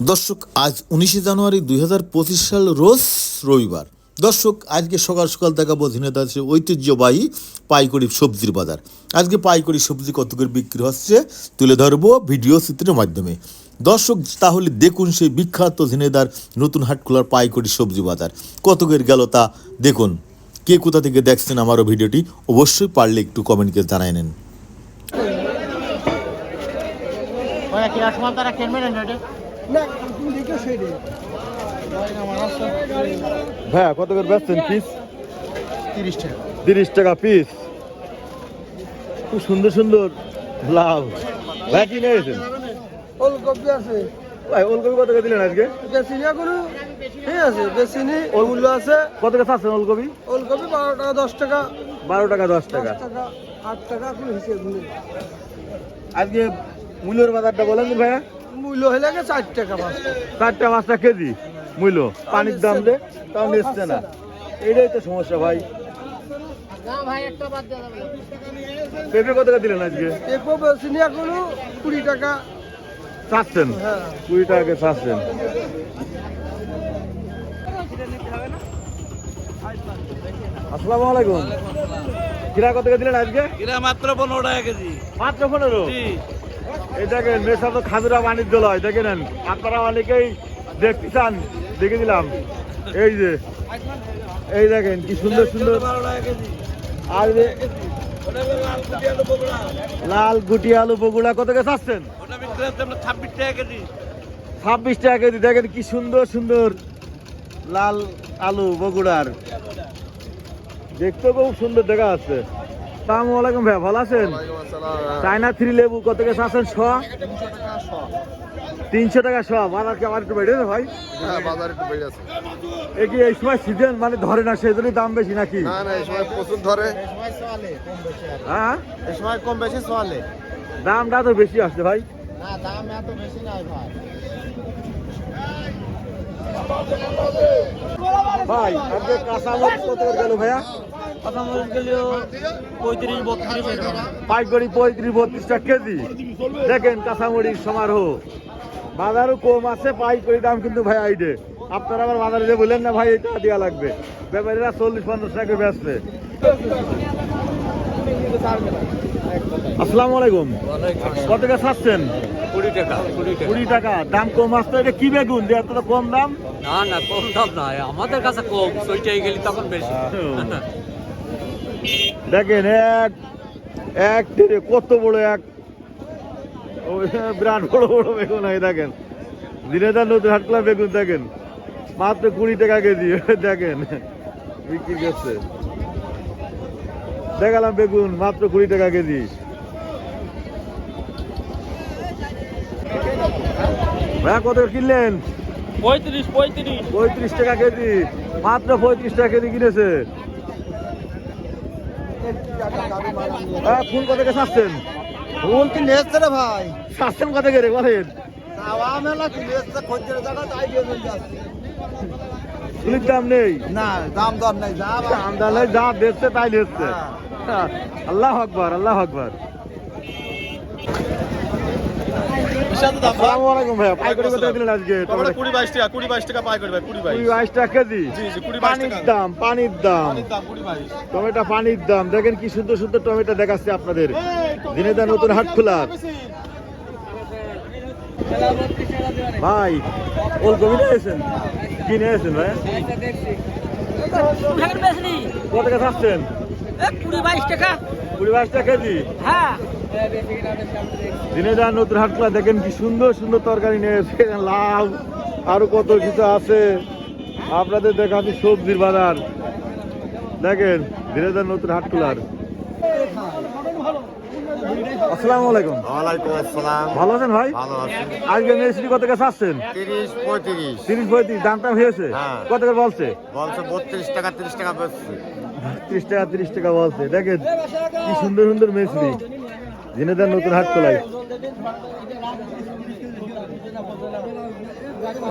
দর্শক, আজ উনিশে জানুয়ারি দুই হাজার পঁচিশ সাল রোজ রবিবার। দর্শক, আজকে সকাল সকাল দেখাবো ঝিনেদার সে ঐতিহ্যবাহী পাইকড়ি সবজির বাজার। আজকে পাইকড়ি সবজি কত করে বিক্রি হচ্ছে তুলে ধরবো ভিডিও চিত্রের মাধ্যমে। দর্শক, তাহলে দেখুন সেই বিখ্যাত ঝিনেদার নতুন হাট খোলার পাইকড়ি সবজি বাজার। কত করে গেল তা দেখুন। কে কোথা থেকে দেখছেন আমারও ভিডিওটি অবশ্যই পারলে একটু কমেন্টকে জানাই নেন। না না হ্যাঁ কত করে বেচছেন পিস তিরিশ টাকা। তিরিশ টাকা পিস খুব সুন্দর সুন্দর লাভ ভাই কি নিয়েছেন ওলকপি আছে। ভাই ওলকপি কত করে দিলেন আজকে? বেসিনি এখনও ঠিক আছে বেসিনি মূল্য আছে। কত করে চাচ্ছেন ওলকপি? ওলকপি বারো টাকা দশ টাকা। বারো টাকা দশ টাকা। আট টাকা কোনো হিসেব নেই আজকে মূল্যের বাজারটা বলেন ভাইয়া। মূল্য হলে গিয়ে চার টাকা টাকা চারটা পাঁচটা কেজি মূল্য? পানির দাম দে তাও নিচ্ছে না। এটাই তো সমস্যা ভাই। ভাই একটা বাদ দেওয়া যাবে না। পেঁপে কত করে দিলেন আজকে? এপো বেসিনি এখনও কুড়ি টাকা। চাচ্ছেন? হ্যাঁ। কুড়ি টাকা চাচ্ছেন। আসসালামু আলাইকুম। কিরা কত করে দিলেন আজকে? এটা মাত্র পনেরো টাকা কেজি। মাত্র পনেরো? দেখেন তো খাজুরা আপনারা অনেকেই দেখতে চান, দেখে দিলাম। এই যে, এই দেখেন, কি সুন্দর সুন্দর আর লাল গুটি আলু বগুড়া কত হচ্ছে আপনার ছাব্বিশ টাকা কেজি কেজি দেখেন কি সুন্দর সুন্দর লাল আলু বগুড়ার। দেখতে খুব সুন্দর দেখা যাচ্ছে। সালামু আলাইকুম ভাইয়া ভালো আছেন? চায়না থ্রি লেবু কত করে আছেন শ তিনশো টাকা কি আমার একটু বেড়েছে ভাই? হ্যাঁ বাজার একটু বেড়ে আছে এ কি এই সময় সিজন মানে ধরে না সেই জন্যই দাম বেশি নাকি? না না এই সময় প্রচুর ধরে। হ্যাঁ? এই সময় কম বেশি চলে। দামটা তো বেশি আসছে ভাই। না দাম এত বেশি নাই ভাই। ভাই আজকে কাঁচামরিচ কত করে গেল ভাইয়া? পাইকারি পঁয়ত্রিশ বত্রিশ টাকা কেজি। দেখেন কাঁচামরিচ সমারোহ। বাজারও কম আছে পাইকারি দাম কিন্তু ভাই আইডে আপনারা আবার বাজারে যে বললেন না ভাই এটা দেওয়া লাগবে। ব্যাপারীরা চল্লিশ পঞ্চাশ টাকা বেচছে আসসালামু আলাইকুম। কত টাকা ছাড়ছেন কুড়ি টাকা কুড়ি টাকা। দাম কম আসতো এটা কি বেগুন? দিয়ে এত কম দাম? না না কম দাম না। আমাদের কাছে কম সইটাই গেলি তখন বেশি। দেখেন এক এক টেরে কত বড় এক। বিরাট বড় বড় বেগুন হয় দেখেন। দিনেদার নতুন হাটলা বেগুন দেখেন। মাত্র কুড়ি টাকা কেজি দেখেন। বিক্রি করছে। দেখালাম বেগুন মাত্র কুড়ি টাকা কেজি। ভাইয়া কত কিনলেন? পঁয়ত্রিশ পঁয়ত্রিশ। পঁয়ত্রিশ টাকা কেজি। মাত্র পঁয়ত্রিশ টাকা কেজি কিনেছে। হ্যাঁ ফুল কত করে ফুল কি নেচ্ছে রে ভাই? চাচ্ছেন কত করে বলেন। ফুলের দাম নেই। না দাম দর নাই যা দাম যা তাই দেখছে আল্লাহ আকবর আল্লাহ আকবার। আসসালামু আলাইকুম ভাইয়া পাইকারি কত দিলেন আজকে টমেটো কুড়ি বাইশ টাকা কুড়ি বাইশ টাকা পাই করবে কুড়ি কুড়ি বাইশ টাকা কেজি? জি, জি, কুড়ি বাইশ পানির টাকা। দাম পানির দাম। টমেটো পানির দাম দেখেন কি সুন্দর সুন্দর টমেটো দেখাচ্ছে আপনাদের। দিনে দা নতুন হাট খোলা ভাই ওলকপি নিয়েছেন কি নিয়েছেন ভাই? কত টাকা চাচ্ছেন কুড়ি বাইশ টাকা। কুড়ি বাইশ টাকা কেজি? হ্যাঁ। দিনে দা নতুন হাট খোলা দেখেন কি সুন্দর সুন্দর তরকারি নিয়েছে লাভ আরও কত কিছু আছে। আপনাদের দেখাচ্ছি সবজির বাজার। দেখেন দিনে দা নতুন হাট খোলার। আসসালামু আলাইকুম। ওয়ালাইকুম আসসালাম। ভালো আছেন ভাই? ভালো আছি। আজকে মেসরি কত টাকা চাচ্ছেন তিরিশ পঁয়ত্রিশ। তিরিশ পঁয়ত্রিশ দামটা হয়েছে? হ্যাঁ। কত করে বলছে? বলছে বত্রিশ টাকা তিরিশ টাকা বেচছি। ত্রিশ টাকা তিরিশ টাকা বলছে। দেখেন কি সুন্দর সুন্দর মেসরি জিনেদার নতুন হাট খোলাই।